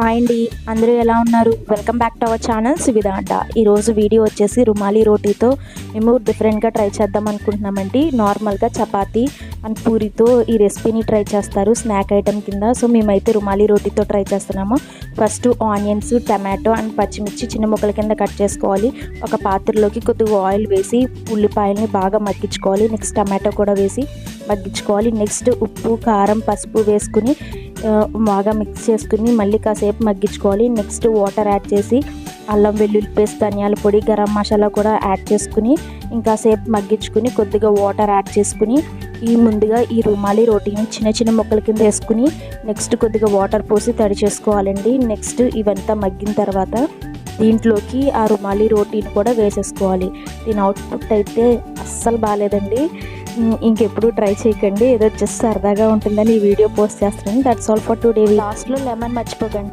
Hi అండి. అందరూ ఎలా ఉన్నారు? Welcome back to our channel Suvidha అంట. ఈరోజు వీడియో వచ్చేసి రుమాలి రోటీతో మేము డిఫరెంట్గా ట్రై చేద్దాం అనుకుంటున్నామండి. నార్మల్గా చపాతి అండ్ పూరితో ఈ రెసిపీని ట్రై చేస్తారు స్నాక్ ఐటెం కింద. సో మేమైతే రుమాలి రోటీతో ట్రై చేస్తున్నాము. ఫస్ట్ ఆనియన్స్ టమాటో అండ్ పచ్చిమిర్చి చిన్న ముక్కల కింద కట్ చేసుకోవాలి. ఒక పాత్రలోకి కొద్దిగా ఆయిల్ వేసి ఉల్లిపాయల్ని బాగా మగ్గించుకోవాలి. నెక్స్ట్ టమాటో కూడా వేసి మగ్గించుకోవాలి. నెక్స్ట్ ఉప్పు కారం పసుపు వేసుకుని బాగా మిక్స్ చేసుకుని మళ్ళీ కాసేపు మగ్గించుకోవాలి. నెక్స్ట్ వాటర్ యాడ్ చేసి అల్లం వెల్లుల్లి పేస్ట్ ధనియాల పొడి గరం మసాలా కూడా యాడ్ చేసుకుని ఇంకాసేపు మగ్గించుకుని కొద్దిగా వాటర్ యాడ్ చేసుకుని ఈ ముందుగా ఈ రుమాలి రోటీని చిన్న చిన్న మొక్కల కింద వేసుకుని నెక్స్ట్ కొద్దిగా వాటర్ పోసి తడి చేసుకోవాలండి. నెక్స్ట్ ఇవంతా మగ్గిన తర్వాత దీంట్లోకి ఆ రుమాలి రోటీని కూడా వేసేసుకోవాలి. దీని అవుట్పుట్ అయితే అస్సలు బాగాలేదండి. ఇంకెప్పుడు ట్రై చేయకండి. ఏదో జస్ట్ సరదాగా ఉంటుందని ఈ వీడియో పోస్ట్ చేస్తున్నాను. దట్స్ ఆల్ ఫర్ టుడే లాస్ట్లో లెమన్ మర్చిపోకండి.